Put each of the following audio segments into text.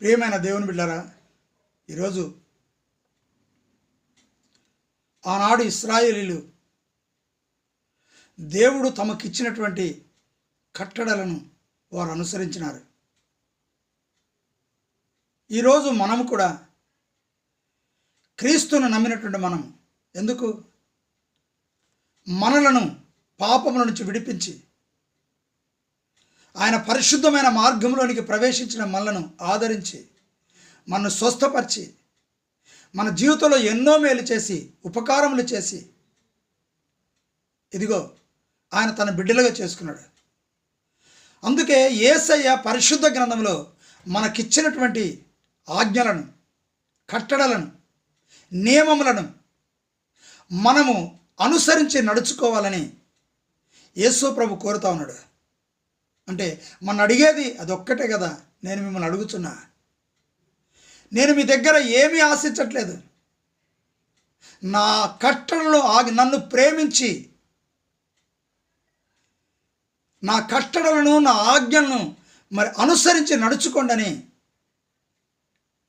ప్రియమైన దేవుని బిడ్డారా ఈరోజు ఆనాడు ఇస్రాయేలీలు దేవుడు తమకిచ్చినటువంటి కట్టడలను వారు అనుసరించినారు. ఈరోజు మనము కూడా క్రీస్తును నమ్మినటువంటి మనం ఎందుకు? మనలను పాపముల నుంచి విడిపించి ఆయన పరిశుద్ధమైన మార్గంలోనికి ప్రవేశించిన మనలను ఆదరించి మనను స్వస్థపరిచి మన జీవితంలో ఎన్నో మేలు చేసి ఉపకారములు చేసి ఇదిగో ఆయన తన బిడ్డలుగా చేసుకున్నాడు. అందుకే ఏసయ్య పరిశుద్ధ గ్రంథంలో మనకిచ్చినటువంటి ఆజ్ఞలను కట్టడలను నియమములను మనము అనుసరించి నడుచుకోవాలని యేసు ప్రభు కోరుతా ఉన్నాడు. అంటే మన అడిగేది అదొక్కటే కదా. నేను మిమ్మల్ని అడుగుతున్నా. నేను మీ దగ్గర ఏమీ ఆశించట్లేదు. నా కట్టడలో ఆగి నన్ను ప్రేమించి నా కట్టడలను నా ఆజ్ఞలను మరి అనుసరించి నడుచుకోండని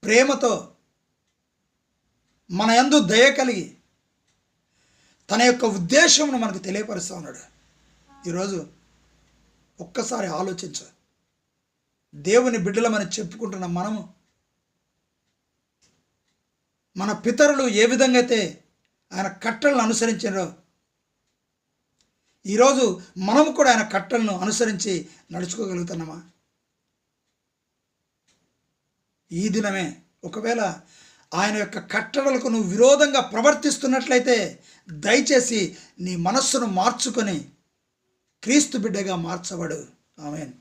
ప్రేమతో మన యందు దయ కలిగి తన యొక్క ఉద్దేశమును మనకు తెలియపరుస్తూ ఉన్నాడు. ఈరోజు ఒక్కసారి ఆలోచించు. దేవుని బిడ్డలమని చెప్పుకుంటున్న మనము మన పితరులు ఏ విధంగా అయితే ఆయన కట్టలను అనుసరించారో ఈరోజు మనము కూడా ఆయన కట్టలను అనుసరించి నడుచుకోగలుగుతున్నామా? ఈ దినమే ఒకవేళ ఆయన యొక్క కట్టడలకు నువ్వు విరోధంగా ప్రవర్తిస్తున్నట్లయితే దయచేసి నీ మనస్సును మార్చుకొని క్రీస్తు బిడ్డగా మార్చబడు. ఆమెన్.